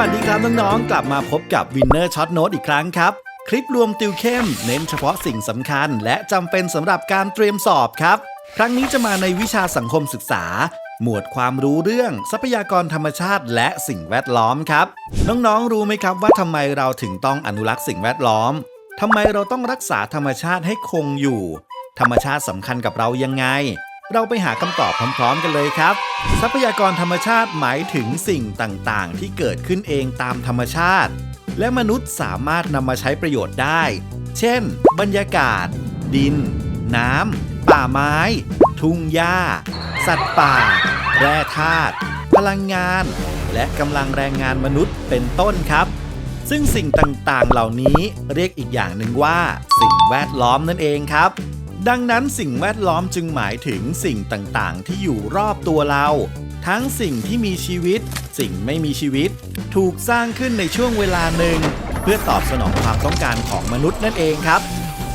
วัสดีครับน้องๆ กลับมาพบกับ Winner Shot Note อีกครั้งครับ คลิปรวมติวเข้ม เน้นเฉพาะสิ่งสำคัญ และจำเป็นสำหรับการเตรียมสอบครับ ครั้งนี้จะมาในวิชาสังคมศึกษา หมวดความรู้เรื่องทรัพยากรธรรมชาติและสิ่งแวดล้อมครับ น้องๆ รู้ไหมครับว่าทำไมเราถึงต้องอนุรักษ์สิ่งแวดล้อมทำไมเราต้องรักษาธรรมชาติให้คงอยู่ ธรรมชาติสำคัญกับเรายังไง เราไปหาคำตอบพร้อม ๆ กันเลยครับ ทรัพยากรธรรมชาติหมายถึงสิ่งต่างๆ ที่เกิดขึ้นเองตามธรรมชาติ และมนุษย์สามารถนำมาใช้ประโยชน์ได้ เช่น บรรยากาศ ดิน น้ำ ป่าไม้ ทุ่งหญ้า สัตว์ป่า แร่ธาตุ พลังงาน และกำลังแรงงานมนุษย์เป็นต้นครับ ซึ่งสิ่งต่างๆ เหล่านี้เรียกอีกอย่างหนึ่งว่า สิ่งแวดล้อมนั่นเองครับ ดังนั้นสิ่งแวดล้อมจึงหมายถึงสิ่งต่างๆ ที่อยู่รอบตัวเรา ทั้งสิ่งที่มีชีวิต สิ่งไม่มีชีวิต ถูกสร้างขึ้นในช่วงเวลาหนึ่ง เพื่อตอบสนองความต้องการของมนุษย์นั่นเองครับ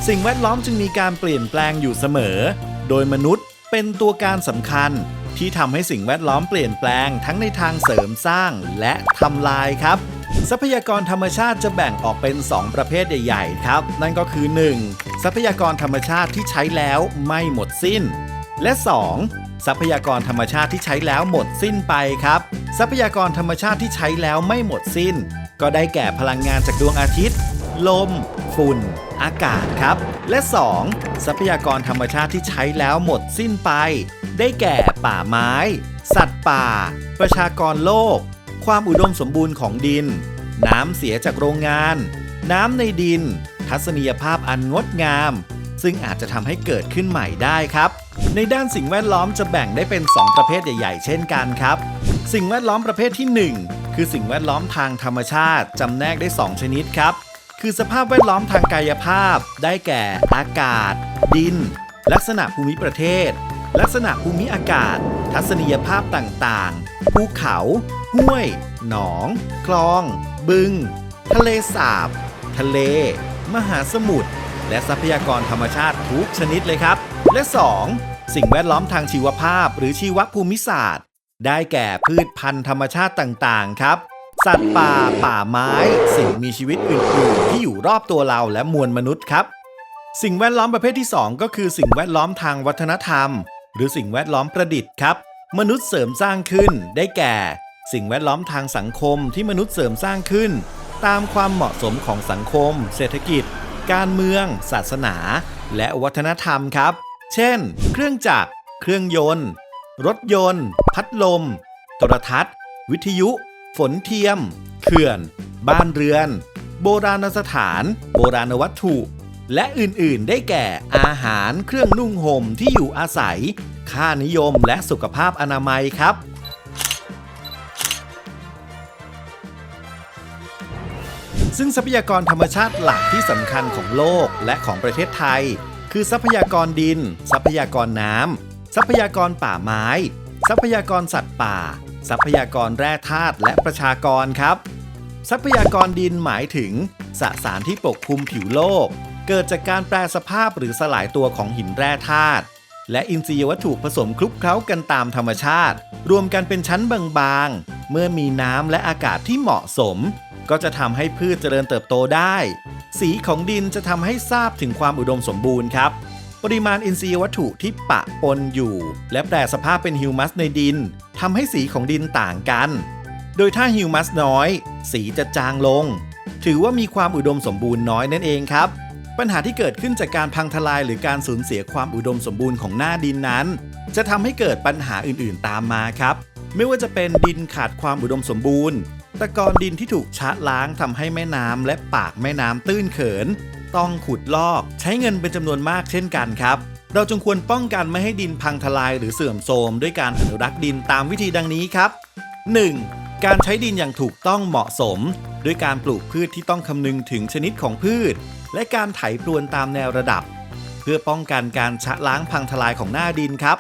สิ่งแวดล้อมจึงมีการเปลี่ยนแปลงอยู่เสมอ โดยมนุษย์เป็นตัวการสำคัญ ที่ทำให้สิ่งแวดล้อมเปลี่ยนแปลงทั้งในทางเสริมสร้างและทำลายครับ ทรัพยากรธรรมชาติจะแบ่งออกเป็น 2 ประเภทใหญ่ๆ ครับ นั่นก็คือ 1. ทรัพยากรธรรมชาติที่ใช้แล้วไม่หมดสิ้น และ 2. ทรัพยากรธรรมชาติที่ใช้แล้วหมดสิ้นไปครับ ทรัพยากรธรรมชาติที่ใช้แล้วไม่หมดสิ้น ก็ได้แก่พลังงานจากดวงอาทิตย์ ลม ฝุ่น อากาศครับ และ 2. ทรัพยากรธรรมชาติที่ใช้แล้วหมดสิ้นไป ได้แก่ป่าไม้ สัตว์ป่า ประชากรโลก ความอุดมสมบูรณ์ของดิน น้ำเสียจากโรงงาน น้ำในดิน ทัศนียภาพอันงดงาม ซึ่งอาจจะทำให้เกิดขึ้นใหม่ได้ครับ ในด้านสิ่งแวดล้อมจะแบ่งได้เป็น 2 ประเภทใหญ่ ๆ เช่นกันครับ สิ่งแวดล้อมประเภทที่ 1 คือสิ่งแวดล้อมทางธรรมชาติจำแนกได้ 2 ชนิดครับ คือสภาพแวดล้อมทางกายภาพ ได้แก่ อากาศ ดิน ลักษณะภูมิประเทศ ลักษณะภูมิอากาศ ทัศนียภาพต่างๆ ภูเขา ห้วย หนอง คลอง บึง ทะเลสาบ ทะเล มหาสมุทร และทรัพยากรธรรมชาติทุกชนิดเลยครับ และ 2. สิ่งแวดล้อมทางชีวภาพหรือชีวภูมิศาสตร์ ได้แก่พืชพันธุ์ธรรมชาติต่างๆ ครับสัตว์ป่า ป่าไม้ สิ่งมีชีวิตอื่นๆ ที่อยู่รอบตัวเราและมวลมนุษย์ครับ สิ่งแวดล้อมประเภทที่ 2 ก็คือสิ่งแวดล้อมทางวัฒนธรรม หรือสิ่งแวดล้อมประดิษฐ์ครับ มนุษย์เสริมสร้างขึ้น ได้แก่ สิ่งแวดล้อมทางสังคมที่มนุษย์เสริมสร้างขึ้น ตามความเหมาะสมของสังคม เศรษฐกิจ การเมือง ศาสนา และวัฒนธรรมครับ เช่น เครื่องจักร เครื่องยนต์ รถยนต์ พัดลม โทรทัศน์ วิทยุ ฝนเทียม เขื่อน บ้านเรือน โบราณสถาน โบราณวัตถุ และอื่นๆ ได้แก่อาหารเครื่องนุ่งห่มที่อยู่อาศัย ค่านิยมและสุขภาพอนามัยครับ ซึ่งทรัพยากรธรรมชาติหลักที่สำคัญของโลกและของประเทศไทย คือทรัพยากรดิน ทรัพยากรน้ำทรัพยากรป่าไม้ ทรัพยากรสัตว์ป่า ทรัพยากรแร่ธาตุและประชากรครับ ทรัพยากรดินหมายถึงสสารที่ปกคลุมผิวโลก เกิดจากการแปรสภาพหรือสลายตัวของหินแร่ธาตุและอินทรียวัตถุผสมคลุกเคล้ากันตามธรรมชาติ รวมกันเป็นชั้นบางๆ เมื่อมีน้ำและอากาศที่เหมาะสม ก็จะทำให้พืชเจริญเติบโตได้ สีของดินจะทำให้ทราบถึงความอุดมสมบูรณ์ครับปริมาณอินทรียวัตถุที่ปะปนอยู่ และแปรสภาพเป็นฮิวมัสในดินทำให้สีของดินต่างกัน โดยถ้าฮิวมัสน้อย สีจะจางลง ถือว่ามีความอุดมสมบูรณ์น้อยนั่นเองครับ ปัญหาที่เกิดขึ้นจากการพังทลายหรือการสูญเสียความอุดมสมบูรณ์ของหน้าดินนั้น จะทำให้เกิดปัญหาอื่นๆตามมาครับ ไม่ว่าจะเป็นดินขาดความอุดมสมบูรณ์ตะกอนดินที่ถูกชะล้างทำให้แม่น้ำและปากแม่น้ำตื้นเขิน ต้องขุดลอกใช้เงินเป็นจำนวนมากเช่นกันครับ เราจึงควรป้องกันไม่ให้ดินพังทลายหรือเสื่อมโทรมด้วยการอนุรักษ์ดินตามวิธีดังนี้ครับ 1. การใช้ดินอย่างถูกต้องเหมาะสม ด้วยการปลูกพืชที่ต้องคำนึงถึงชนิดของพืช และการไถปรวนตามแนวระดับ เพื่อป้องกันการชะล้างพังทลายของหน้าดินครับ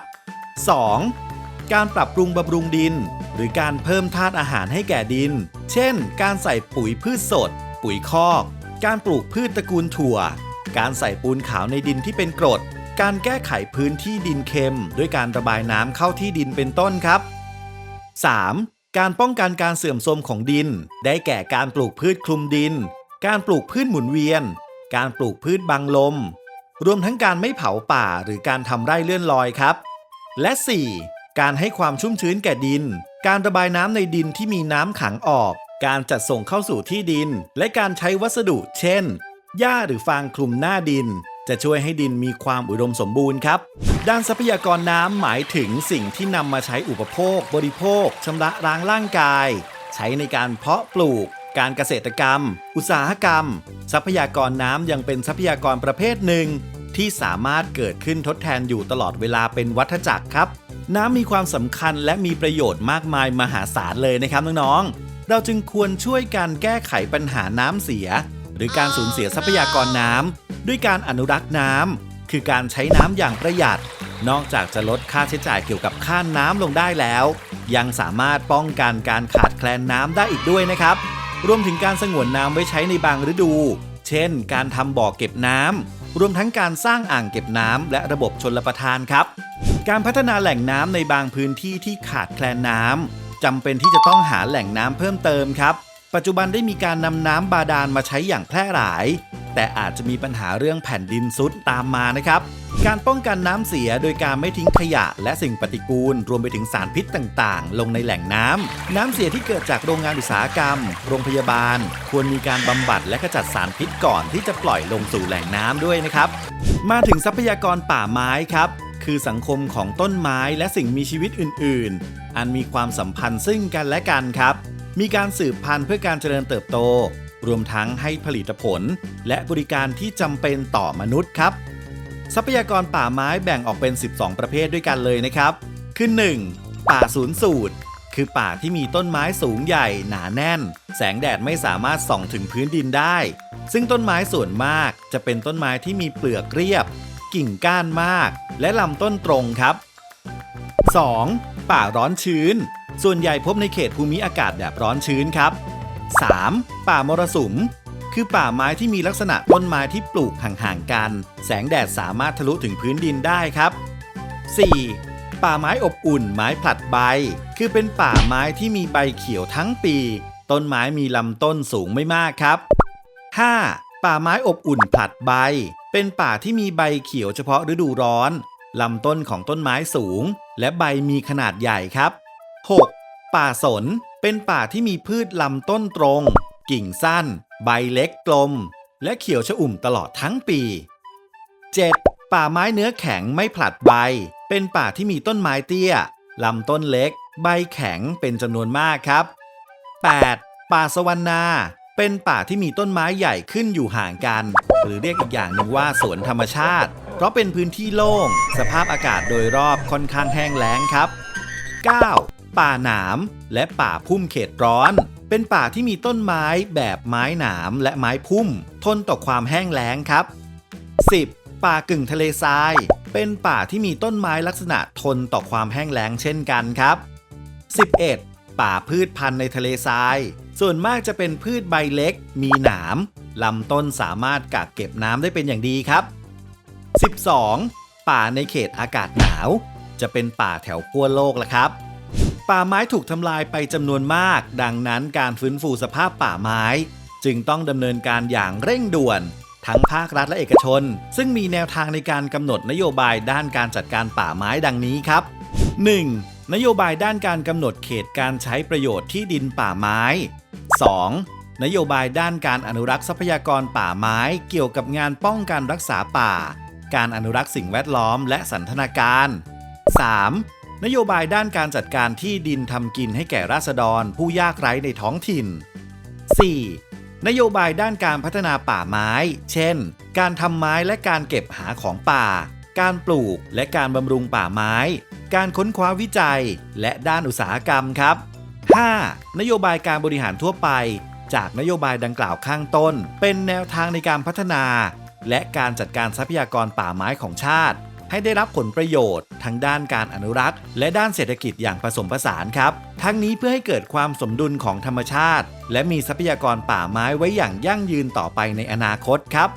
2. การปรับปรุงบำรุงดิน หรือการเพิ่มธาตุอาหารให้แก่ดิน เช่น การใส่ปุ๋ยพืชสด ปุ๋ยคอก การปลูกพืชตระกูลถั่ว การใส่ปูนขาวในดินที่เป็นกรด การแก้ไขพื้นที่ดินเค็ม ด้วยการระบายน้ำเข้าที่ดินเป็นต้นครับ 3. การป้องกันการเสื่อมโทรมของดิน ได้แก่การปลูกพืชคลุมดิน การปลูกพืชหมุนเวียน การปลูกพืชบังลม รวมทั้งการไม่เผาป่าหรือการทำไร่เลื่อนลอยครับ และ 4. การให้ความชุ่มชื้นแก่ดิน การระบายน้ำในดินที่มีน้ำขังออก การจัดส่งเข้าสู่ที่ดิน และการใช้วัสดุ เช่น หญ้าหรือฟางคลุมหน้าดิน จะช่วยให้ดินมีความอุดมสมบูรณ์ครับ ด้านทรัพยากรน้ำหมายถึงสิ่งที่นำมาใช้อุปโภค บริโภคชำระล้างร่างกาย ใช้ในการเพาะปลูก การเกษตรกรรม อุตสาหกรรม ทรัพยากรน้ำยังเป็นทรัพยากรประเภทหนึ่ง ที่สามารถเกิดขึ้นทดแทนอยู่ตลอดเวลาเป็นวัฏจักรครับ น้ำมีความสำคัญและมีประโยชน์มากมายมหาศาลเลยนะครับน้องๆ เราจึงควรช่วยกันแก้ไขปัญหาน้ำเสีย หรือการสูญเสียทรัพยากรน้ำ ด้วยการอนุรักษ์น้ำคือการใช้น้ำอย่างประหยัด นอกจากจะลดค่าใช้จ่ายเกี่ยวกับค่าน้ำลงได้แล้ว ยังสามารถป้องกันการขาดแคลนน้ำได้อีกด้วยนะครับ รวมถึงการสงวนน้ำไว้ใช้ในบางฤดู เช่น การทำบ่อเก็บน้ำรวมทั้งการสร้างอ่างเก็บน้ำและระบบชนลประทานครับ การพัฒนาแหล่งน้ำในบางพื้นที่ที่ขาดแคลนน้ำจำเป็นที่จะต้องหาแหล่งน้ำเพิ่มเติมครับ ปัจจุบันได้มีการนำน้ำบาดาลมาใช้อย่างแพร่หลาย แต่อาจจะมีปัญหาเรื่องแผ่นดินซุดตามมานะครับ การป้องกันน้ำเสียโดยการไม่ทิ้งขยะ และสิ่งปฏิกูล รวมไปถึงสารพิษต่างๆ ลงในแหล่งน้ำ น้ำเสียที่เกิดจากโรงงานอุตสาหกรรม โรงพยาบาล ควรมีการบำบัดและขจัดสารพิษก่อนที่จะปล่อยลงสู่แหล่งน้ำด้วยนะครับ มาถึงทรัพยากรป่าไม้ครับคือสังคมของต้นไม้และสิ่งมีชีวิตอื่น ๆ อันมีความสัมพันธ์ซึ่งกันและกันครับ มีการสืบพันธุ์เพื่อการเจริญเติบโต รวมทั้งให้ผลิตผล และบริการที่จำเป็นต่อมนุษย์ครับ ทรัพยากรป่าไม้แบ่งออกเป็น 12 ประเภทด้วยกันเลยนะครับ คือ 1. ป่าศูนย์สูตร คือป่าที่มีต้นไม้สูงใหญ่หนาแน่น แสงแดดไม่สามารถส่องถึงพื้นดินได้ ซึ่งต้นไม้ส่วนมากจะเป็นต้นไม้ที่มีเปลือกเรียบ กิ่งก้านมาก และลำต้นตรงครับ 2. ป่าร้อนชื้น ส่วนใหญ่พบในเขตภูมิอากาศแบบร้อนชื้นครับ 3. ป่ามรสุม คือป่าไม้ที่มีลักษณะต้นไม้ที่ปลูกห่างๆกัน แสงแดดสามารถทะลุถึงพื้นดินได้ครับ 4. ป่าไม้อบอุ่นไม้ผลัดใบ คือเป็นป่าไม้ที่มีใบเขียวทั้งปี ต้นไม้มีลำต้นสูงไม่มากครับ 5. ป่าไม้อบอุ่นผลัดใบ เป็นป่าที่มีใบเขียวเฉพาะฤดูร้อน ลำต้นของต้นไม้สูง และใบมีขนาดใหญ่ครับ 6. ป่าสน เป็นป่าที่มีพืชลำต้นตรง กิ่งสั้น ใบเล็กกลม และเขียวชอุ่มตลอดทั้งปี 7. ป่าไม้เนื้อแข็งไม่ผลัดใบ เป็นป่าที่มีต้นไม้เตี้ยลำต้นเล็ก ใบแข็งเป็นจำนวนมากครับ 8. ป่าสวรรณาเป็นป่าที่มีต้นไม้ใหญ่ขึ้นอยู่ห่างกัน หรือเรียกอีกอย่างหนึ่งว่าสวนธรรมชาติ เพราะเป็นพื้นที่โล่ง สภาพอากาศโดยรอบค่อนข้างแห้งแล้งครับ 9. ป่าหนาม และป่าพุ่มเขตร้อน เป็นป่าที่มีต้นไม้แบบไม้หนามและไม้พุ่ม ทนต่อความแห้งแล้งครับ 10. ป่ากึ่งทะเลทราย เป็นป่าที่มีต้นไม้ลักษณะทนต่อความแห้งแล้งเช่นกันครับ 11. ป่าพืชพันธุ์ในทะเลทราย ส่วนมากจะเป็นพืชใบเล็ก มีหนามลำต้นสามารถกักเก็บน้ำได้เป็นอย่างดีครับ 12. ป่าในเขตอากาศหนาว จะเป็นป่าแถวขั้วโลกละครับ ป่าไม้ถูกทำลายไปจำนวนมาก ดังนั้นการฟื้นฟูสภาพป่าไม้ จึงต้องดำเนินการอย่างเร่งด่วน ทั้งภาครัฐและเอกชน ซึ่งมีแนวทางในการกำหนดนโยบายด้านการจัดการป่าไม้ดังนี้ครับ 1. นโยบายด้านการกำหนดเขตการใช้ประโยชน์ที่ดินป่าไม้ 2. นโยบายด้านการอนุรักษ์ทรัพยากรป่าไม้เกี่ยวกับงานป้องกันรักษาป่า การอนุรักษ์สิ่งแวดล้อมและสันทนาการ 3. นโยบายด้านการจัดการที่ดินทำกินให้แก่ราษฎรผู้ยากไร้ในท้องถิ่น 4. นโยบายด้านการพัฒนาป่าไม้ เช่น การทำไม้และการเก็บหาของป่า การปลูกและการบำรุงป่าไม้ การค้นคว้าวิจัย และด้านอุตสาหกรรมครับ 5. นโยบายการบริหารทั่วไป จากนโยบายดังกล่าวข้างต้น เป็นแนวทางในการพัฒนา และการจัดการทรัพยากรป่าไม้ของชาติ ให้ได้รับผลประโยชน์ทั้งด้านการอนุรักษ์ และด้านเศรษฐกิจอย่างผสมผสานครับ ทั้งนี้เพื่อให้เกิดความสมดุลของธรรมชาติ และมีทรัพยากรป่าไม้ไว้อย่างยั่งยืนต่อไปในอนาคตครับ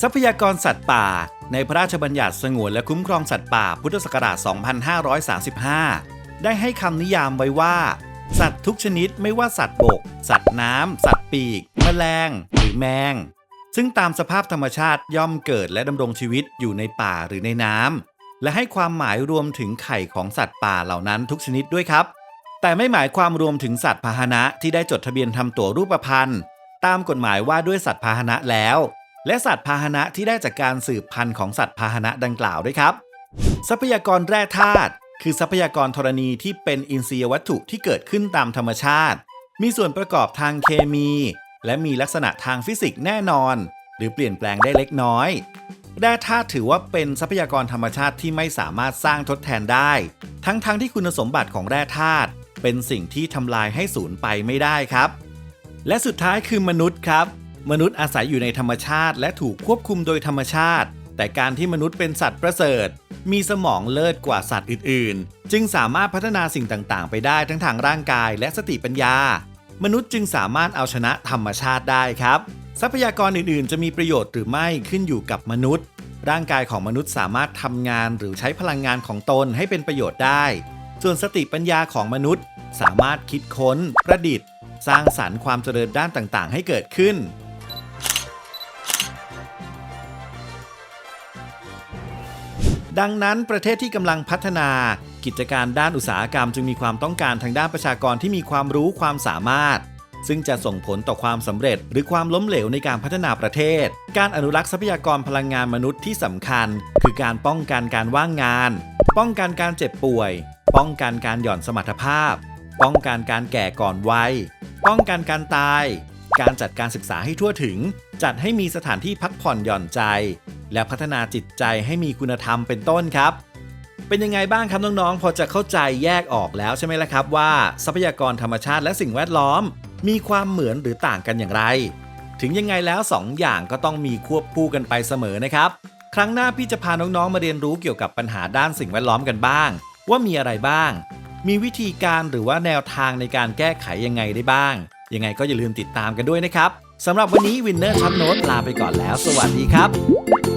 ทรัพยากรสัตว์ป่าในพระราชบัญญัติสงวนและคุ้มครองสัตว์ป่าพุทธศักราช 2535 ได้ให้คำนิยามไว้ว่า สัตว์ทุกชนิดไม่ว่าสัตว์บก สัตว์น้ำ สัตว์ปีก แมลง หรือแมง ซึ่งตามสภาพธรรมชาติย่อมเกิดและดำรงชีวิตอยู่ในป่าหรือในน้ำและให้ความหมายรวมถึงไข่ของสัตว์ป่าเหล่านั้นทุกชนิดด้วยครับ แต่ไม่หมายความรวมถึงสัตว์พาหนะที่ได้จดทะเบียนทำตั๋วรูปพรรณตามกฎหมายว่าด้วยสัตว์พาหนะแล้ว และสัตว์พาหนะที่ได้จากการสืบพันธุ์ของสัตว์พาหนะดังกล่าวด้วยครับ ทรัพยากรแร่ธาตุคือทรัพยากรธรณีที่เป็นอินทรียวัตถุที่เกิดขึ้นตามธรรมชาติ มีส่วนประกอบทางเคมี และมีลักษณะทางฟิสิกส์แน่นอน หรือเปลี่ยนแปลงได้เล็กน้อย แร่ธาตุถือว่าเป็นทรัพยากรธรรมชาติที่ไม่สามารถสร้างทดแทนได้ ทั้งๆทที่คุณสมบัติของแร่ธาตุเป็นสิ่งที่ทำลายให้สูญไปไม่ได้ครับ และสุดท้ายคือมนุษย์ครับ มนุษย์อาศัยอยู่ในธรรมชาติ และถูกควบคุมโดยธรรมชาติ แต่การที่มนุษย์เป็นสัตว์ประเสริฐ มีสมองเลิศกว่าสัตว์อื่น ๆ จึงสามารถพัฒนาสิ่งต่างๆ ไปได้ทั้งทางร่างกายและสติปัญญา มนุษย์จึงสามารถเอาชนะธรรมชาติได้ครับ ทรัพยากรอื่นๆ จะมีประโยชน์หรือไม่ขึ้นอยู่กับมนุษย์ ร่างกายของมนุษย์สามารถทำงานหรือใช้พลังงานของตนให้เป็นประโยชน์ได้ ส่วนสติปัญญาของมนุษย์ สามารถคิดค้น ประดิษฐ์ สร้างสรรค์ความเจริญด้านต่างๆ ให้เกิดขึ้น ดังนั้นประเทศที่กำลังพัฒนากิจการด้านอุตสาหกรรม จึงมีความต้องการทางด้านประชากรที่มีความรู้ความสามารถ ซึ่งจะส่งผลต่อความสำเร็จ หรือความล้มเหลวในการพัฒนาประเทศ การอนุรักษ์ทรัพยากรพลังงานมนุษย์ที่สำคัญ คือการป้องกันการว่างงาน ป้องกันการเจ็บป่วย ป้องกันการหย่อนสมรรถภาพ ป้องกันการแก่ก่อนวัย ป้องกันการตาย การจัดการศึกษาให้ทั่วถึง จัดให้มีสถานที่พักผ่อนหย่อนใจ และพัฒนาจิตใจให้มีคุณธรรมเป็นต้นครับเป็นยังไงบ้างครับน้องๆ พอจะเข้าใจแยกออกแล้วใช่ไหมล่ะครับว่าทรัพยากรธรรมชาติและสิ่งแวดล้อม มีความเหมือนหรือต่างกันอย่างไร ถึงยังไงแล้ว 2อย่างก็ต้องมีควบคู่กันไปเสมอนะครับ ครั้งหน้าพี่จะพาน้องๆ มาเรียนรู้เกี่ยวกับปัญหาด้านสิ่งแวดล้อมกันบ้าง ว่ามีอะไรบ้าง มีวิธีการหรือว่าแนวทางในการแก้ไขยังไงได้บ้าง ยังไงก็อย่าลืมติดตามกันด้วยนะครับ สำหรับวันนี้วินเนอร์ช็อตโน้ตลาไปก่อนแล้ว สวัสดีครับ